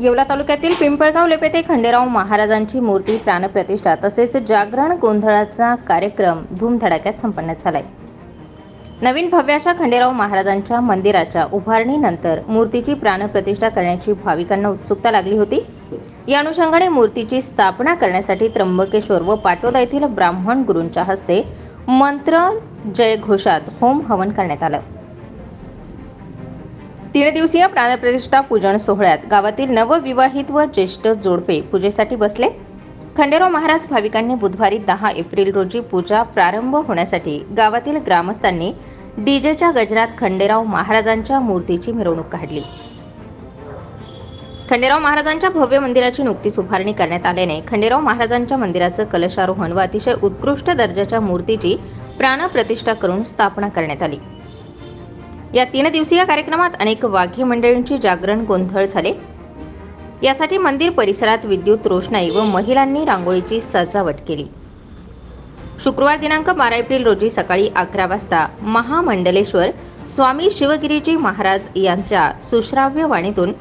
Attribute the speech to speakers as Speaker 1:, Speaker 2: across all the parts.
Speaker 1: येवला तालुक्यातील पिंपळगाव लेपेते खंडेराव महाराजांची मूर्ती प्राणप्रतिष्ठा तसेच जागरण गोंधळाचा कार्यक्रम धूमधडाक्यात संपन्न झालाय. नवीन भव्याशा खंडेराव महाराजांच्या मंदिराच्या उभारणीनंतर मूर्तीची प्राणप्रतिष्ठा करण्याची भाविकांना उत्सुकता लागली होती. या अनुषंगाने मूर्तीची स्थापना करण्यासाठी त्र्यंबकेश्वर व पाटोदा येथील ब्राह्मण गुरूंच्या हस्ते मंत्र जयघोषात होम हवन करण्यात आलं. तीन दिवसीय प्राणप्रतिष्ठा पूजन सोहळ्यात गावातील नवविवाहित व ज्येष्ठ जोडपे पूजेसाठी बसले. खंडेराव महाराज भाविकांनी बुधवारी दहा एप्रिल रोजी पूजा प्रारंभ होण्यासाठी गावातील ग्रामस्थांनी डीजेच्या गजरात खंडेराव महाराजांच्या मूर्तीची मिरवणूक काढली. खंडेराव महाराजांच्या भव्य मंदिराची नुकतीच उभारणी करण्यात आल्याने खंडेराव महाराजांच्या मंदिराचं कलशारोहण व अतिशय उत्कृष्ट दर्जाच्या मूर्तीची प्राणप्रतिष्ठा करून स्थापना करण्यात आली. या तीन दिवसीय कार्यक्रमात अनेक वाघी मंडळींची जागरण गोंधळ झाले. यासाठी मंदिर परिसरात विद्युत रोषणाई व महिलांनी रांगोळीची सजावट केली. शुक्रवार दिनांक बारा एप्रिल रोजी सकाळी अकरा वाजता महामंडलेश्वर स्वामी शिवगिरीजी महाराज यांच्या सुश्राव्य वाणीतून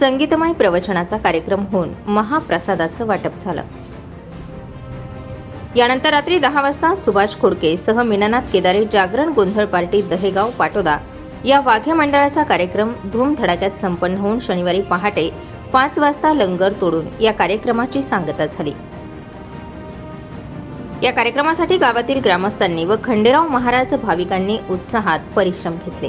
Speaker 1: संगीतमय प्रवचनाचा कार्यक्रम होऊन महाप्रसादाचं वाटप झालं. यानंतर रात्री दहा वाजता सुभाष खोडके सह मीनानाथ केदारे जागरण गोंधळ पार्टी दहेगाव पाटोदा या वाघ्या मंडळाचा कार्यक्रम धूमधडाक्यात संपन्न होऊन शनिवारी पहाटे पाच वाजता लंगर तोडून या कार्यक्रमाची सांगता झाली. या कार्यक्रमासाठी गावातील ग्रामस्थांनी व खंडेराव महाराज भाविकांनी उत्साहात परिश्रम घेतले.